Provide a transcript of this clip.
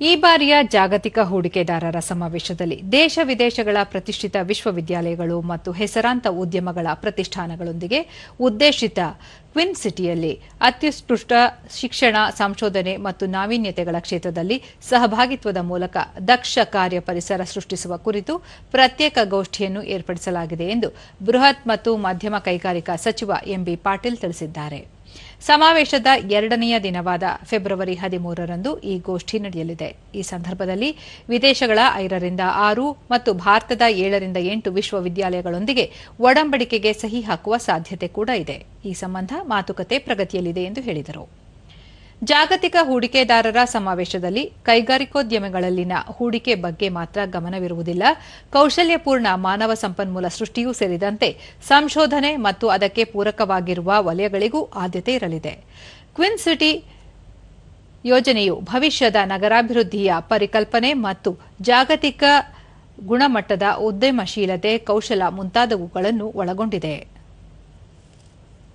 ಈ ಬಾರಿಯ ಜಾಗತಿಕ ಹೂಡಿಕೆದಾರರ ಸಮಾವೇಶದಲ್ಲಿ ದೇಶ ವಿದೇಶಗಳ ಪ್ರತಿಷ್ಠಿತ ವಿಶ್ವವಿದ್ಯಾಲಯಗಳು ಮತ್ತು ಹೆಸರಾಂತ ಉದ್ಯಮಗಳ ಪ್ರತಿಷ್ಠಾನಗಳೊಂದಿಗೆ ಉದ್ದೇಶಿತ ಕ್ವಿನ್ ಸಿಟಿಯಲ್ಲಿ ಅತ್ಯುತ್ಕೃಷ್ಟ ಶಿಕ್ಷಣ, ಸಂಶೋಧನೆ ಮತ್ತು ನಾವೀನ್ಯತೆಗಳ ಕ್ಷೇತ್ರದಲ್ಲಿ ಸಹಭಾಗಿತ್ವದ ಮೂಲಕ ದಕ್ಷ ಕಾರ್ಯ ಪರಿಸರ ಸೃಷ್ಟಿಸುವ ಕುರಿತು ಪ್ರತ್ಯೇಕ ಗೋಷ್ಠಿಯನ್ನು ಏರ್ಪಡಿಸಲಾಗಿದೆ ಎಂದು ಬೃಹತ್ ಮತ್ತು ಮಧ್ಯಮ ಕೈಗಾರಿಕಾ ಸಚಿವ ಎಂಬಿ ಪಾಟೀಲ್ ತಿಳಿಸಿದ್ದಾರೆ. ಸಮಾವೇಶದ ಎರಡನೆಯ ದಿನವಾದ ಫೆಬ್ರವರಿ ಹದಿಮೂರರಂದು ಈ ಗೋಷ್ಠಿ ನಡೆಯಲಿದೆ. ಈ ಸಂದರ್ಭದಲ್ಲಿ ವಿದೇಶಗಳ ಐದರಿಂದ ಆರು ಮತ್ತು ಭಾರತದ ಏಳರಿಂದ ಎಂಟು ವಿಶ್ವವಿದ್ಯಾಲಯಗಳೊಂದಿಗೆ ಒಡಂಬಡಿಕೆಗೆ ಸಹಿ ಹಾಕುವ ಸಾಧ್ಯತೆ ಕೂಡ ಇದೆ. ಈ ಸಂಬಂಧ ಮಾತುಕತೆ ಪ್ರಗತಿಯಲ್ಲಿದೆ ಎಂದು ಹೇಳಿದರು. ಜಾಗತಿಕ ಹೂಡಿಕೆದಾರರ ಸಮಾವೇಶದಲ್ಲಿ ಕೈಗಾರಿಕೋದ್ಯಮಗಳಲ್ಲಿನ ಹೂಡಿಕೆ ಬಗ್ಗೆ ಮಾತ್ರ ಗಮನವಿರುವುದಿಲ್ಲ. ಕೌಶಲ್ಯಪೂರ್ಣ ಮಾನವ ಸಂಪನ್ಮೂಲ ಸೃಷ್ಟಿಯೂ ಸೇರಿದಂತೆ ಸಂಶೋಧನೆ ಮತ್ತು ಅದಕ್ಕೆ ಪೂರಕವಾಗಿರುವ ವಲಯಗಳಿಗೂ ಆದ್ಯತೆ ಇರಲಿದೆ. ಕ್ವಿನ್ ಸಿಟಿ ಯೋಜನೆಯು ಭವಿಷ್ಯದ ನಗರಾಭಿವೃದ್ಧಿಯ ಪರಿಕಲ್ಪನೆ ಮತ್ತು ಜಾಗತಿಕ ಗುಣಮಟ್ಟದ ಉದ್ಯಮಶೀಲತೆ ಕೌಶಲ ಮುಂತಾದವುಗಳನ್ನು ಒಳಗೊಂಡಿದೆ.